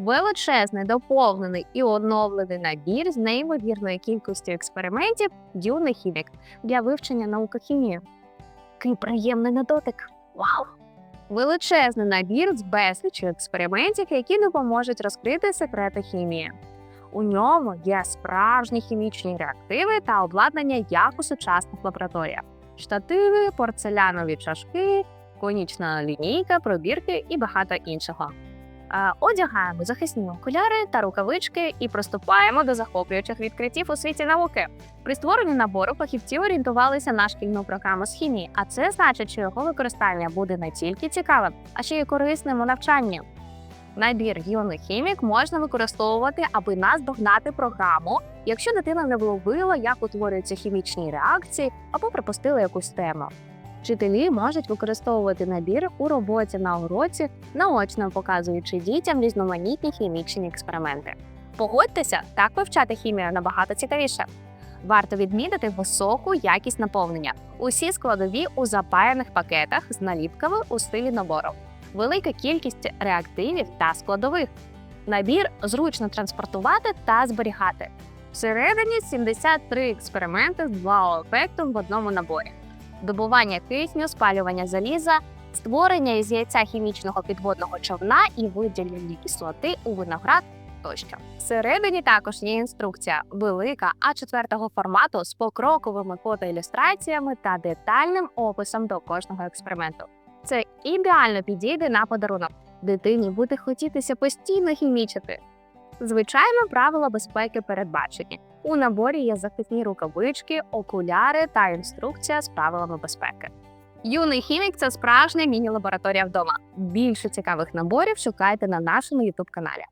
величезний, доповнений і оновлений набір з неймовірною кількістю експериментів юний хімік для вивчення наукохімії. Який приємний на дотик. Вау! Величезний набір з безлічю експериментів, які допоможуть розкрити секрети хімії. У ньому є справжні хімічні реактиви та обладнання як у сучасних лабораторіях: штативи, порцелянові чашки, конічна лінійка, пробірки і багато іншого. Е, Одягаємо захисні окуляри та рукавички і приступаємо до захоплюючих відкриттів у світі науки. При створенні набору фахівці орієнтувалися на шкільну програму з хімії, а це значить, що його використання буде не тільки цікавим, а ще й корисним у навчанні. Набір юний хімік можна використовувати, аби наздогнати програму, якщо дитина не вловила, як утворюються хімічні реакції або пропустила якусь тему. Вчителі можуть використовувати набір у роботі на уроці, наочно показуючи дітям різноманітні хімічні експерименти. Погодьтеся, так вивчати хімію набагато цікавіше. Варто відмітити високу якість наповнення. Усі складові у запаяних пакетах з наліпками у стилі набору, велика кількість реактивів та складових. Набір зручно транспортувати та зберігати. Всередині 73 експерименти з вау-ефектом в одному наборі добування кисню, спалювання заліза, створення із яйця хімічного підводного човна і виділення кислоти у виноград тощо. Всередині також є інструкція велика А4 формату з покроковими фотоілюстраціями та детальним описом до кожного експерименту. Це ідеально підійде на подарунок. Дитині буде хотітися постійно хімічити. Звичайно, правила безпеки передбачені. У наборі є захисні рукавички, окуляри та інструкція з правилами безпеки. Юний хімік це справжня міні-лабораторія вдома. Більше цікавих наборів шукайте на нашому youtube каналі.